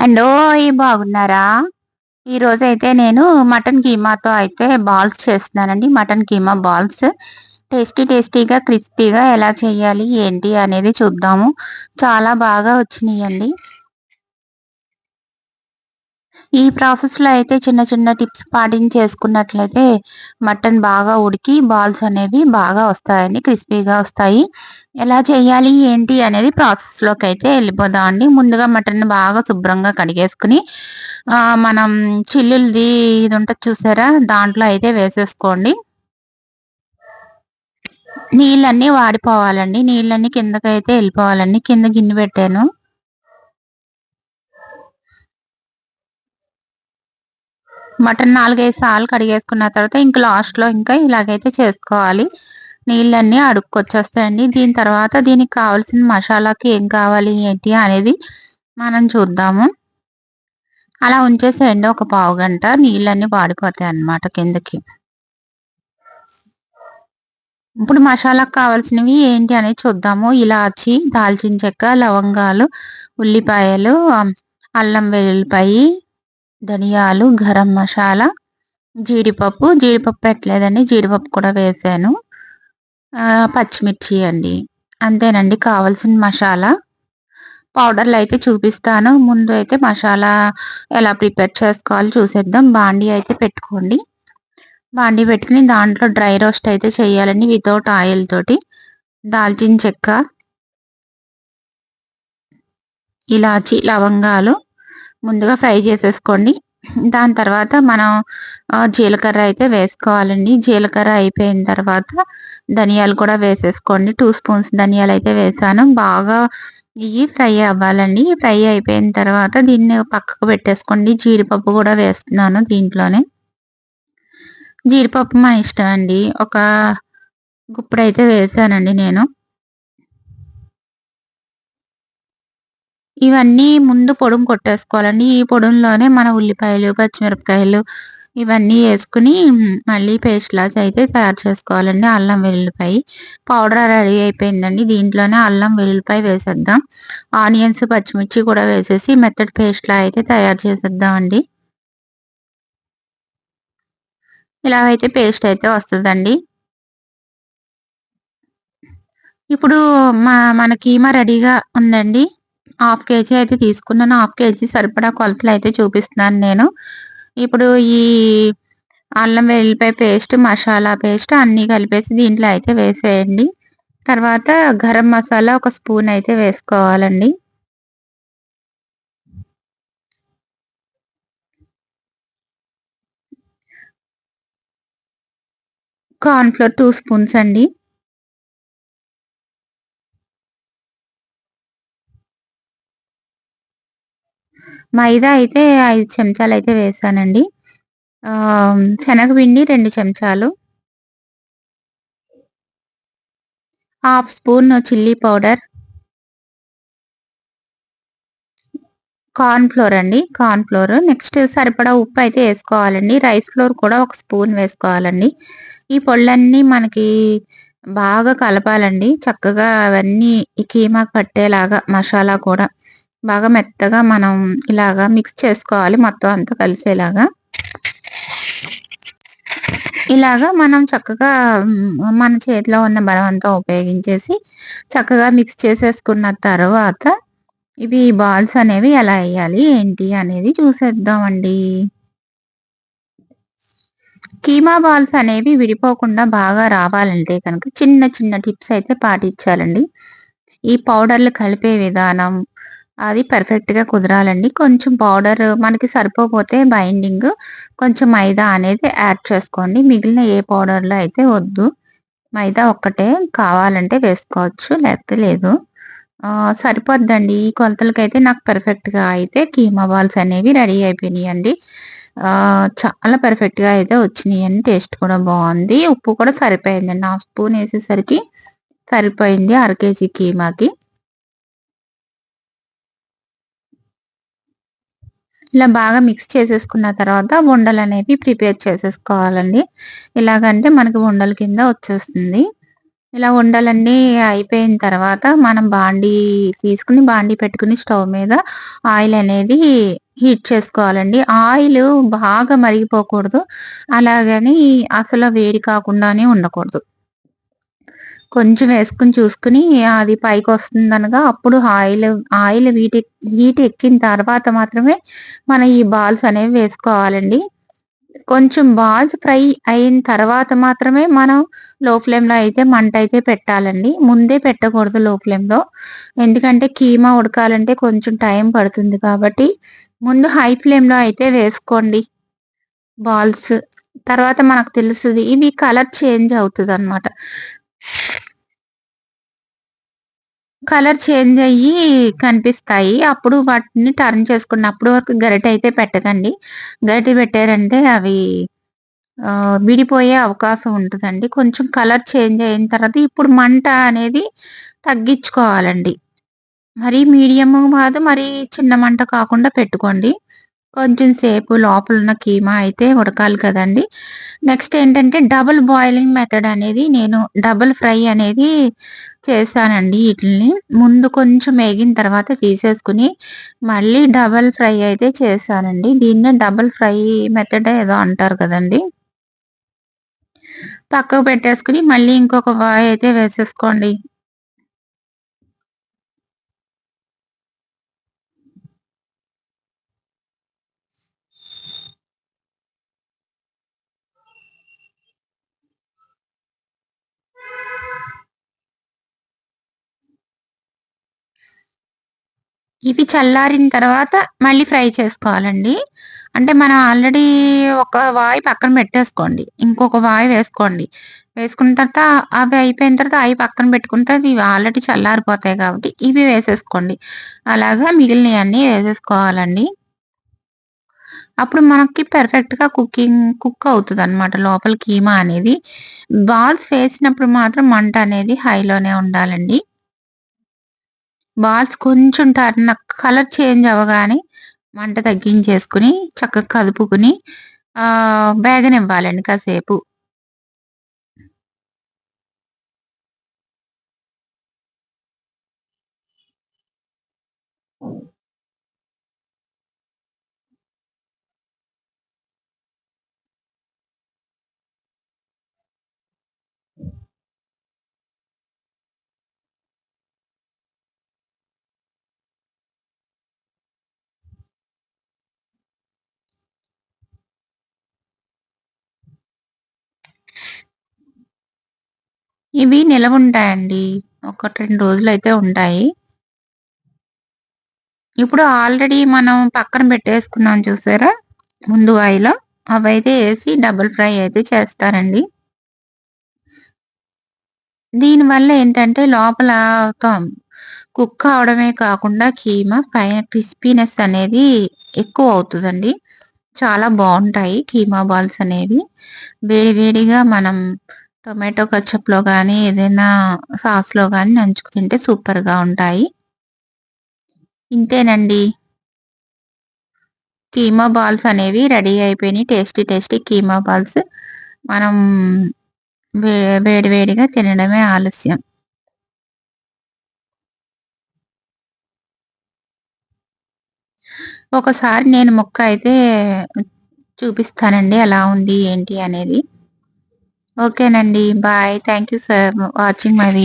And బాగున్నారా? ఈరోజు అయితే నేను మటన్ కీమాతో అయితే బాల్స్ చేస్తున్నానండి. Mutton keema balls. టేస్టీ టేస్టీగా క్రిస్పీగా ఎలా చేయాలి ఏంటి అనేది చూద్దాము. చాలా బాగా వచ్చినాయండి. ఈ ప్రాసెస్లో అయితే చిన్న చిన్న టిప్స్ పాటించేసుకున్నట్లయితే మటన్ బాగా ఉడికి బాల్స్ అనేవి బాగా వస్తాయండి క్రిస్పీగా వస్తాయి. ఎలా చేయాలి ఏంటి అనేది ప్రాసెస్లోకి అయితే వెళ్ళిపోదాం అండి. ముందుగా మటన్ బాగా శుభ్రంగా కడిగేసుకుని మనం చిల్లులది ఇది ఉంటుంది చూసారా? దాంట్లో అయితే వేసేసుకోండి. నీళ్ళన్నీ వాడిపోవాలండి. నీళ్ళన్నీ కిందకైతే వెళ్ళిపోవాలండి. కింద గిన్నె పెట్టాను. మటన్ నాలుగైదు సార్లు కడిగేసుకున్న తర్వాత ఇంకా లాస్ట్లో ఇంకా ఇలాగైతే చేసుకోవాలి. నీళ్ళన్నీ అడుక్కొచ్చేస్తాయండి. దీని తర్వాత దీనికి కావాల్సిన మసాలాకి ఏం కావాలి ఏంటి అనేది మనం చూద్దాము. అలా ఉంచేసేయండి. ఒక పావు గంట నీళ్ళన్నీ పాడిపోతాయి అన్నమాట కిందకి. ఇప్పుడు మసాలాకు కావాల్సినవి ఏంటి అనేది చూద్దాము. ఇలాచి దాల్చిన చెక్క లవంగాలు ఉల్లిపాయలు అల్లం వెల్లుల్లిపాయి ధనియాలు గరం మసాలా జీడిపప్పు. జీడిపప్పు పెట్టలేదండి. జీడిపప్పు కూడా వేసాను. పచ్చిమిర్చి అండి. అంతేనండి. కావాల్సిన మసాలా. పౌడర్లు అయితే చూపిస్తాను. ముందు అయితే మసాలా ఎలా ప్రిపేర్ చేసుకోవాలో చూసేద్దాం. బాండీ అయితే పెట్టుకోండి. బాండీ పెట్టుకుని దాంట్లో డ్రై రోస్ట్ అయితే చేయాలండి వితౌట్ ఆయిల్ తోటి. దాల్చిన చెక్క ఇలాచి లవంగాలు ముందుగా ఫ్రై చేసేసుకోండి. దాని తర్వాత మనం జీలకర్ర అయితే వేసుకోవాలండి. జీలకర్ర అయిపోయిన తర్వాత ధనియాలు కూడా వేసేసుకోండి. టూ స్పూన్స్ ధనియాలు అయితే వేసాను. బాగా ఇవి ఫ్రై అవ్వాలండి. ఫ్రై అయిపోయిన తర్వాత దీన్ని పక్కకు పెట్టేసుకోండి. జీడిపప్పు కూడా వేస్తున్నాను దీంట్లోనే. జీడిపప్పు మా ఇష్టం అండి. ఒక గుప్పుడైతే వేసానండి నేను. ఇవన్నీ ముందు పొడుము కొట్టేసుకోవాలండి. ఈ పొడుములోనే మన ఉల్లిపాయలు పచ్చిమిరపకాయలు ఇవన్నీ వేసుకుని మళ్ళీ పేస్ట్ లాస్ అయితే తయారు చేసుకోవాలండి. అల్లం వెల్లుల్లిపాయ పౌడర్ రెడీ అయిపోయిందండి. దీంట్లోనే అల్లం వెల్లుల్లిపాయ వేసేద్దాం. ఆనియన్స్ పచ్చిమిర్చి కూడా వేసేసి మెత్తడ్ పేస్ట్ లా అయితే తయారు చేసేద్దామండి. ఇలా అయితే పేస్ట్ అయితే వస్తుందండి. ఇప్పుడు మా మన కీమా రెడీగా ఉందండి. హాఫ్ కేజీ అయితే తీసుకున్నాను. హాఫ్ కేజీ సరిపడా కొలతలు అయితే చూపిస్తున్నాను నేను. ఇప్పుడు ఈ అల్లం వెల్లిపాయ పేస్ట్ మసాలా పేస్ట్ అన్నీ కలిపేసి దీంట్లో అయితే వేసేయండి. తర్వాత గరం మసాలా ఒక స్పూన్ అయితే వేసుకోవాలండి. కార్న్ఫ్లోర్ టూ స్పూన్స్ అండి. మైదా అయితే ఐదు చెంచాలు అయితే వేసానండి. శనగపిండి రెండు చెంచాలు. Half spoon chilli powder. Corn flour అండి కార్న్ ఫ్లోర్. నెక్స్ట్ సరిపడా ఉప్పు అయితే వేసుకోవాలండి. రైస్ ఫ్లోర్ కూడా ఒక స్పూన్ వేసుకోవాలండి. ఈ పొళ్ళన్నీ మనకి బాగా కలపాలండి. చక్కగా అవన్నీ ఈ కీమాకు పట్టేలాగా మసాలా కూడా బాగా మెత్తగా మనం ఇలాగా మిక్స్ చేసుకోవాలి మొత్తం అంతా కలిసేలాగా. ఇలాగా మనం చక్కగా మన చేతిలో ఉన్న బలం అంతా ఉపయోగించేసి చక్కగా మిక్స్ చేసేసుకున్న తర్వాత ఇవి బాల్స్ అనేవి ఎలా వేయాలి ఏంటి అనేది చూసేద్దామండి. కీమా బాల్స్ అనేవి విడిపోకుండా బాగా రావాలంటే కనుక చిన్న చిన్న టిప్స్ అయితే పాటించాలండి. ఈ పౌడర్లు కలిపే విధానం అది పర్ఫెక్ట్గా కుదరాలండి. కొంచెం పౌడర్ మనకి సరిపోతే బైండింగ్ కొంచెం మైదా అనేది యాడ్ చేసుకోండి. మిగిలిన ఏ పౌడర్లో అయితే వద్దు. మైదా ఒక్కటే కావాలంటే వేసుకోవచ్చు లేకపోతే లేదు. సరిపోద్దండి. ఈ కొలతలకైతే నాకు పర్ఫెక్ట్గా అయితే కీమా బాల్స్ అనేవి రెడీ అయిపోయినాయి అండి చాలా పర్ఫెక్ట్గా అయితే వచ్చినాయి అండి టేస్ట్ కూడా బాగుంది. ఉప్పు కూడా సరిపోయిందండి. హాఫ్ స్పూన్ వేసేసరికి సరిపోయింది అర కేజీ కీమాకి. ఇలా బాగా మిక్స్ చేసేసుకున్న తర్వాత ఉండలు అనేవి ప్రిపేర్ చేసేసుకోవాలండి. ఇలాగంటే మనకి ఉండల కింద వచ్చేస్తుంది. ఇలా ఉండలన్నీ అయిపోయిన తర్వాత మనం బాండీ తీసుకుని బాండీ పెట్టుకుని స్టవ్ మీద ఆయిల్ అనేది హీట్ చేసుకోవాలండి. ఆయిల్ బాగా మరిగిపోకూడదు. అలాగని అసలు వేడి కాకుండానే ఉండకూడదు. కొంచెం వేసుకొని చూసుకుని అది పైకి వస్తుంది అనగా అప్పుడు ఆయిల్ ఆయిల్ వీటి హీట్ ఎక్కిన తర్వాత మాత్రమే మనం ఈ బాల్స్ అనేవి వేసుకోవాలండి కొంచెం బాల్స్ ఫ్రై అయిన తర్వాత మాత్రమే మనం లో ఫ్లేమ్‌లో అయితే మంట అయితే పెట్టాలండి. ముందే పెట్టకూడదు లో ఫ్లేమ్‌లో. ఎందుకంటే కీమా ఉడకాలంటే కొంచెం టైం పడుతుంది కాబట్టి ముందు హై ఫ్లేమ్‌లో అయితే వేసుకోండి బాల్స్. తర్వాత మనకు తెలుస్తుంది ఇవి కలర్ చేంజ్ అవుతుంది అనమాట కలర్ చేంజ్ అయ్యి కనిపిస్తాయి. అప్పుడు వాటిని టర్న్ చేసుకున్న అప్పుడు వరకు గరిట అయితే పెట్టకండి. గరిట పెట్టారంటే అవి విడిపోయే అవకాశం ఉంటుందండి కొంచెం కలర్ చేంజ్ అయిన తర్వాత ఇప్పుడు మంట అనేది తగ్గించుకోవాలండి. మరీ మీడియము కాదు, మరీ చిన్న మంట కాకుండా పెట్టుకోండి. కొంచెం సేపు లోపలున్న కీమా అయితే ఉడకాలి కదండీ! నెక్స్ట్ ఏంటంటే డబుల్ బాయిలింగ్ మెథడ్ అనేది నేను డబుల్ ఫ్రై అనేది చేశానండి వీటిని ముందు కొంచెం ఏగిన తర్వాత తీసేసుకొని మళ్ళీ డబుల్ ఫ్రై అయితే చేశానండి. దీన్నే డబుల్ ఫ్రై మెథడ్ ఏదో అంటారు కదండీ! పక్కకు పెట్టేసుకొని మళ్ళీ ఇంకొక వాయి అయితే వేసేసుకోండి. ఇవి చల్లారిన తర్వాత మళ్ళీ ఫ్రై చేసుకోవాలండి. అంటే మనం ఆల్రెడీ ఒక వాయి పక్కన పెట్టేసుకోండి. ఇంకొక వాయి వేసుకోండి. వేసుకున్న తర్వాత అవి అయిపోయిన తర్వాత అవి పక్కన పెట్టుకుంటే ఇవి ఆల్రెడీ చల్లారిపోతాయి కాబట్టి ఇవి వేసేసుకోండి. అలాగా మిగిలినవన్నీ వేసేసుకోవాలండి. అప్పుడు మనకి పర్ఫెక్ట్‌గా కుకింగ్ కుక్ అవుతుంది అనమాట లోపల కీమా అనేది. బాల్స్ వేసినప్పుడు మాత్రం మంట అనేది హైలోనే ఉండాలండి. బాల్స్ కొంచెం టర్న్ కలర్ చేంజ్ అవ్వగానే మంట తగ్గించేసుకొని చక్కగా కదుపుకుని ఆహ్, వేగనివ్వాలండి కాసేపు. ఇవి నిలవుంటాయండి. ఒకటి 2 రోజులైతే ఉంటాయి. ఇప్పుడు ఆల్రెడీ మనం పక్కన పెట్టేసుకున్నాం చూసారా? ముందు వాయిలో అవైతే వేసి డబుల్ ఫ్రై అయితే చేస్తానండి. దీనివల్ల ఏంటంటే లోపల కుక్ అవడమే కాకుండా కీమా పైన క్రిస్పీనెస్ అనేది ఎక్కువ అవుతుందండి చాలా బాగుంటాయి కీమా బాల్స్ అనేవి. వేడి వేడిగా మనం టొమాటో కచ్చప్లో కానీ ఏదైనా సాస్‌లో కానీ నంచుకు తింటే సూపర్‌గా ఉంటాయి. ఇంతేనండి. కీమా బాల్స్ అనేవి రెడీ అయిపోయినాయి. Tasty tasty keema balls. మనం వేడివేడిగా తినడమే ఆలస్యం. ఒకసారి నేను ముక్క అయితే చూపిస్తానండి. ఎలా ఉంది ఏంటి అనేది. ఓకేనండి. Bye. Thank you sir watching my video